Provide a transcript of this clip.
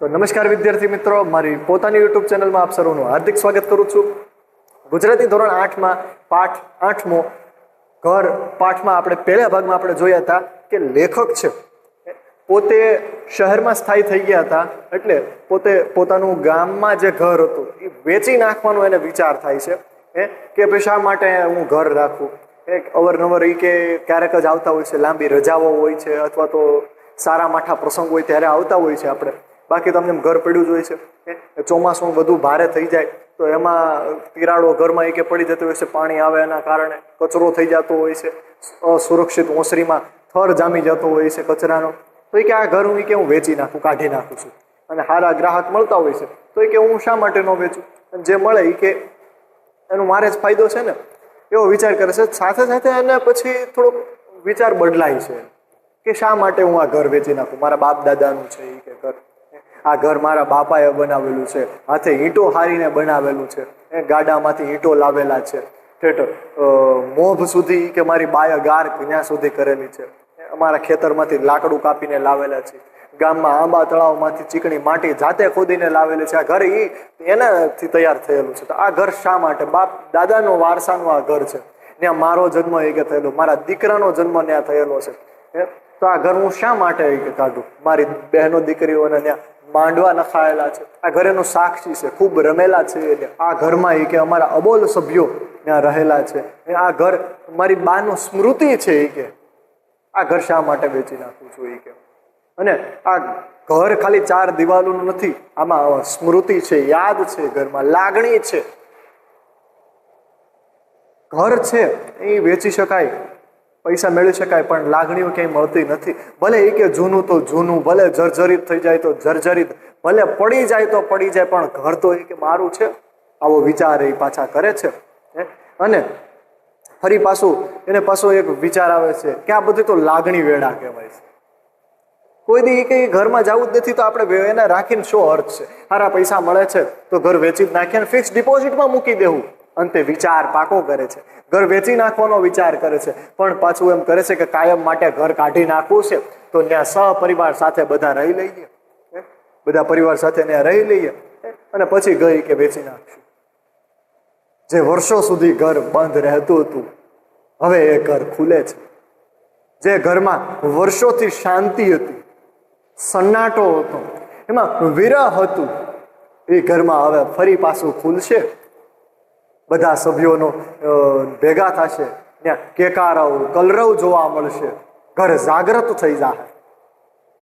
તો નમસ્કાર વિદ્યાર્થી મિત્રો, મારી પોતાની યુટ્યુબ ચેનલમાં આપ સર્વનું હાર્દિક સ્વાગત કરું છું. ગુજરાતી ધોરણ આઠમાં, પાઠ આઠમો ઘર પાઠમાં આપણે પહેલા ભાગમાં આપણે જોયા હતા કે લેખક છે. પોતે શહેરમાં સ્થાયી થઈ ગયા હતા, એટલે પોતે પોતાનું ગામમાં જે ઘર હતું, એ વેચી નાખવાનો એને વિચાર થાય છે. એ કે ભાઈ શા માટે હું ઘર રાખું? એક અવરનવર એ કે ક્યારેક જ આવતા હોય છે, લાંબી રજાઓ હોય છે, અથવા તો સારા માઠા પ્રસંગ હોય ત્યારે આવતા હોય છે આપણે. બાકી તમને ઘર પડ્યું જ હોય છે? ચોમાસું બધું ભારે થઈ જાય, તો એમાં તિરાડો ઘરમાં એકે પડી જતી હોય છે, પાણી આવે એના કારણે કચરો થઈ જતો હોય છે, અસુરક્ષિત ઓસરીમાં થર જામી જતો હોય છે કચરાનો. તો એ કે આ ઘર હું કે હું વેચી નાખું, કાઢી નાખું છું. અને સારા ગ્રાહક મળતા હોય છે. તો એ કે હું શા માટે ન વેચું? અને જે મળે એ કે એનો મારે જ ફાયદો છે ને? એવો વિચાર કરે છે. સાથે સાથે એને પછી થોડોક વિચાર બદલાય છે. કે શા માટે હું આ ઘર વેચી નાખું? મારા બાપ દાદાનું છે એ કે ઘર. આ ઘર મારા બાપાએ બનાવેલું છે. હાથે ઈંટો હારીને બનાવેલું છે. એ ગાડામાંથી ઈંટો લાવેલા છે. ઠેઠ મોભ સુધી કે મારી બાય ગાર ત્યાં સુધી કરેલી છે. અમારા ખેતરમાંથી લાકડું કાપીને લાવેલા છે. ગામમાં આંબા તળાવમાંથી ચીકણી માટી જાતે ખોદીને લાવેલી છે. આ ઘર એ એનાથી તૈયાર થયેલું છે. તો આ ઘર શા માટે? બાપ, દાદાનો વારસાનું આ ઘર છે. ત્યાં મારો જન્મ એ થયેલો. મારા દીકરાનો જન્મ ત્યાં થયેલો છે? તો આ ઘર હું શા માટે કાઢું? મારી બહેનો દીકરીઓને ત્યાં માંડવા નખાયેલા છે. આ ઘરેનું સાક્ષી છે, ખૂબ રમેલા છે એટલે આ ઘરમાં એ કે અમારા અબોલ સભ્યો ત્યાં રહેલા છે. આ ઘર મારી બાનું સ્મૃતિ છે એ કે. આ ઘર શા માટે વેચી નાખું છું એ કે. અને આ ઘર ખાલી ચાર દિવાલોનું નથી, આમાં સ્મૃતિ છે, યાદ છે ઘરમાં, લાગણી છે. ઘર છે, એ વેચી શકાય. પૈસા મેળવી શકાય, પણ લાગણીઓ ક્યાંય મળતી નથી. ભલે એ કે જૂનું તો જૂનું, ભલે જર્જરિત થઈ જાય તો જર્જરિત, ભલે પડી જાય તો પડી જાય, પણ ઘર તો એ કે મારું છે. આવો વિચાર એ પાછા કરે છે? અને ફરી પાછું, એને પાછો એક વિચાર આવે છે કે આ બધી તો લાગણી વેડા કહેવાય છે. કોઈ દી કે ઘરમાં જવું જ નથી તો આપણે એને રાખીને શું અર્થ છે? સારા પૈસા મળે છે તો ઘર વેચી જ નાખીએ ફિક્સ ડિપોઝિટમાં મૂકી દેવું. અંતે વિચાર પાકો કરે છે. ઘર વેચી નાખવાનો વિચાર કરે છે. પણ પાછું એમ કરે છે કે કાયમ માટે ઘર કાઢી નાખવું છે. તો ત્યાં સહપરિવાર સાથે બધા રહી લઈએ? બધા પરિવાર સાથે ત્યાં રહી લઈએ. અને પછી ઘર કે વેચી નાખશું. જે વર્ષો સુધી ઘર બંધ રહેતું હતું, હવે એ ઘર ખુલે છે. જે ઘરમાં વર્ષોથી શાંતિ હતી, સન્નાટો હતો, એમાં વિરહ હતું, એ ઘરમાં હવે ફરી પાછું ખુલશે. બધા સભ્યોનો ભેગા થશે. ત્યાં કેકારવ કલરવ જોવા મળશે. ઘર જાગ્રત થઈ જાય